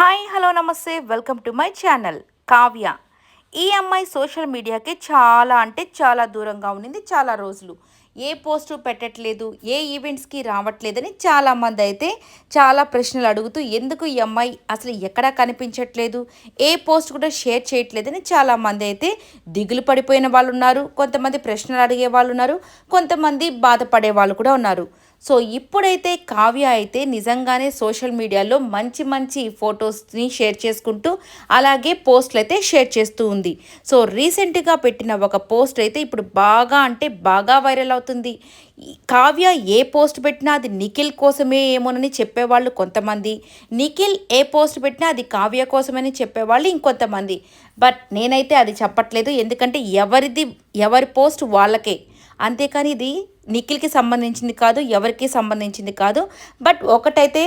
Hi hello నమస్తే. Welcome to my channel Kavya ఈ అమ్మాయి సోషల్ మీడియాకి చాలా అంటే చాలా దూరంగా ఉండింది చాలా రోజులు. ఏ పోస్టు పెట్టట్లేదు ఏ ఈవెంట్స్కి రావట్లేదని చాలామంది అయితే చాలా ప్రశ్నలు అడుగుతూ ఎందుకు ఈ అమ్మాయి అసలు ఎక్కడా కనిపించట్లేదు ఏ పోస్ట్ కూడా షేర్ చేయట్లేదని చాలామంది అయితే దిగులు పడిపోయిన వాళ్ళు ఉన్నారు కొంతమంది ప్రశ్నలు అడిగే వాళ్ళు ఉన్నారు కొంతమంది బాధపడే వాళ్ళు కూడా ఉన్నారు. సో ఇప్పుడైతే కావ్య అయితే నిజంగానే సోషల్ మీడియాలో మంచి మంచి ఫొటోస్ని షేర్ చేసుకుంటూ అలాగే పోస్ట్లు అయితే షేర్ చేస్తూ ఉంది. సో రీసెంట్గా పెట్టిన ఒక పోస్ట్ అయితే ఇప్పుడు బాగా అంటే బాగా వైరల్ అవుతుంది. కావ్య ఏ పోస్ట్ పెట్టినా అది నిఖిల్ కోసమే ఏమోనని చెప్పేవాళ్ళు కొంతమంది. నిఖిల్ ఏ పోస్ట్ పెట్టినా అది కావ్య కోసమని చెప్పేవాళ్ళు ఇంకొంతమంది. బట్ నేనైతే అది చెప్పట్లేదు. ఎందుకంటే ఎవరిది ఎవరి పోస్ట్ వాళ్ళకే. అంతేకాని ఇది నిఖిల్కి సంబంధించింది కాదు ఎవరికి సంబంధించింది కాదు. బట్ ఒకటైతే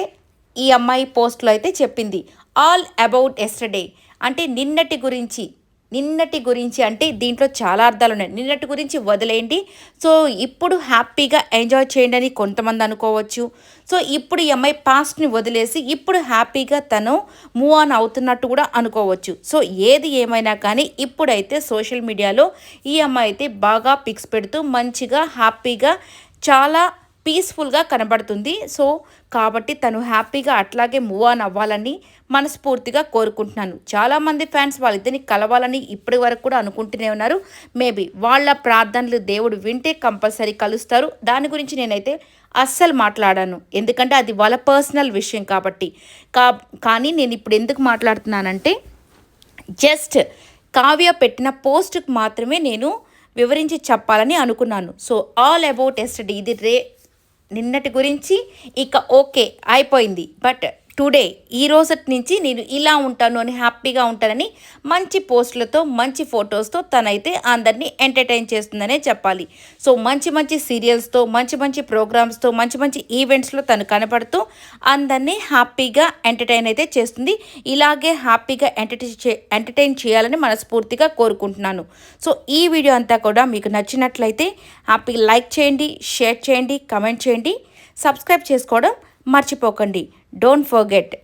ఈ అమ్మాయి పోస్ట్లో అయితే చెప్పింది ఆల్ అబౌట్ ఎస్టర్డే. అంటే నిన్నటి గురించి నిన్నటి గురించి అంటే దీంట్లో చాలా అర్థాలు ఉన్నాయి. నిన్నటి గురించి వదిలేయండి. సో ఇప్పుడు హ్యాపీగా ఎంజాయ్ చేయండి అని కొంతమంది అనుకోవచ్చు. సో ఇప్పుడు ఈ అమ్మాయి పాస్ట్ని వదిలేసి ఇప్పుడు హ్యాపీగా తను మూవ్ ఆన్ అవుతున్నట్టు కూడా అనుకోవచ్చు. సో ఏది ఏమైనా కానీ ఇప్పుడైతే సోషల్ మీడియాలో ఈ అమ్మాయి అయితే బాగా పిక్స్ పెడుతూ మంచిగా హ్యాపీగా చాలా పీస్ఫుల్గా కనబడుతుంది. సో కాబట్టి తను హ్యాపీగా అట్లాగే మూవ్ ఆన్ అవ్వాలని మనస్ఫూర్తిగా కోరుకుంటున్నాను. చాలామంది ఫ్యాన్స్ వాళ్ళిద్దరిని కలవాలని ఇప్పటి వరకు కూడా అనుకుంటూనే ఉన్నారు. మేబీ వాళ్ళ ప్రార్థనలు దేవుడు వింటే కంపల్సరీ కలుస్తారు. దాని గురించి నేనైతే అస్సలు మాట్లాడాను. ఎందుకంటే అది వాళ్ళ పర్సనల్ విషయం కాబట్టి. కా కానీ నేను ఇప్పుడు ఎందుకు మాట్లాడుతున్నానంటే జస్ట్ కావ్య పెట్టిన పోస్ట్కి మాత్రమే నేను వివరించి చెప్పాలని అనుకున్నాను. సో ఆల్ అబౌట్ ఎస్టడీ ఇది రే నిన్నటి గురించి ఇక ఓకే అయిపోయింది. బట్ టుడే ఈ రోజటి నుంచి నేను ఇలా ఉంటాను అని హ్యాపీగా ఉంటానని మంచి పోస్టులతో మంచి ఫొటోస్తో తనైతే అందరినీ ఎంటర్టైన్ చేస్తుందనే చెప్పాలి. సో మంచి మంచి సీరియల్స్తో మంచి మంచి ప్రోగ్రామ్స్తో మంచి మంచి ఈవెంట్స్లో తను కనపడుతూ అందరినీ హ్యాపీగా ఎంటర్టైన్ అయితే చేస్తుంది. ఇలాగే హ్యాపీగా ఎంటర్టైన్ ఎంటర్టైన్ చేయాలని మనస్ఫూర్తిగా కోరుకుంటున్నాను. సో ఈ వీడియో అంతా కూడా మీకు నచ్చినట్లయితే హ్యాపీగా లైక్ చేయండి షేర్ చేయండి కమెంట్ చేయండి సబ్స్క్రైబ్ చేసుకోవడం మర్చిపోకండి. Don't forget